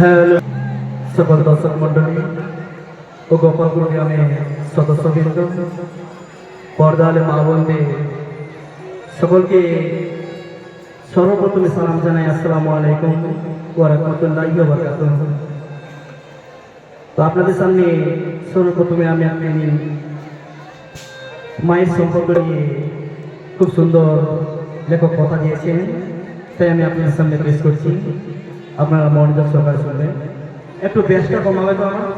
Hello সকল দর্শক মন্ডলী ও গোপালপুর গ্রামে সদস্যবৃন্দ পর্দালে মা বোনদের সকলকে সর্বপ্রথমে সালাম জানাই, আসসালামু আলাইকুম ওয়া রাহমাতুল্লাহি ওয়া বারাকাতুহু। তো আপনাদের সামনে সর্বপ্রথমে আমি আপনি মায়ের সম্পর্ক নিয়ে খুব সুন্দর লেখক কথা দিয়েছেন, তাই আমি আপনাদের সামনে পেশ করছি। আপনারা মনোযোগ সহকারে শুনবেন। একটু বেশটা কমাবে তো আমার।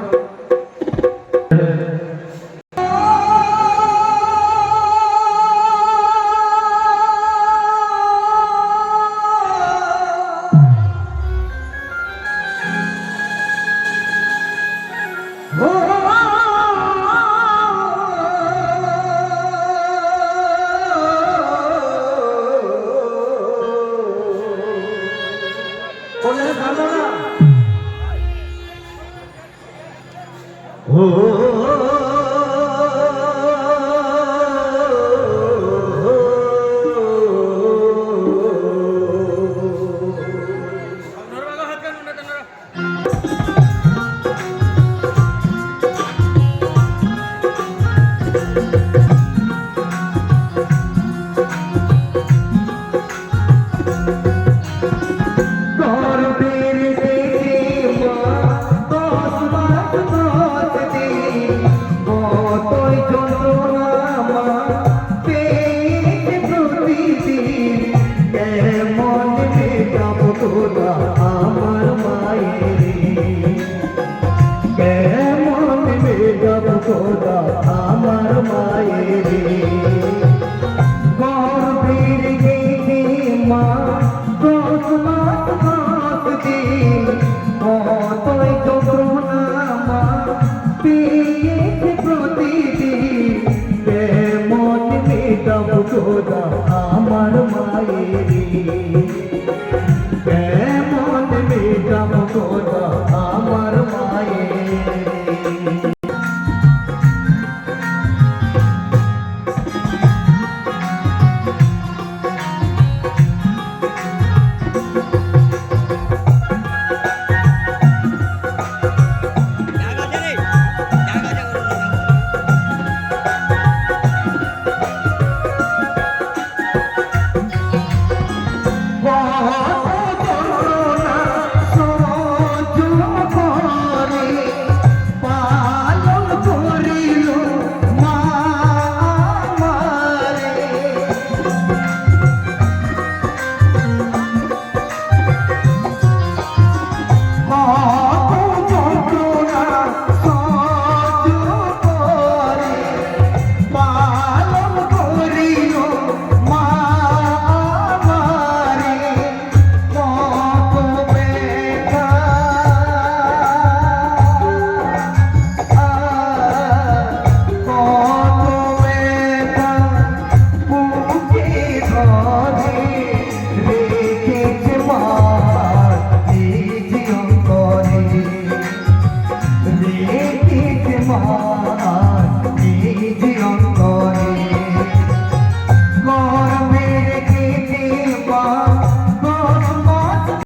ও প্রভু খোদা। 아,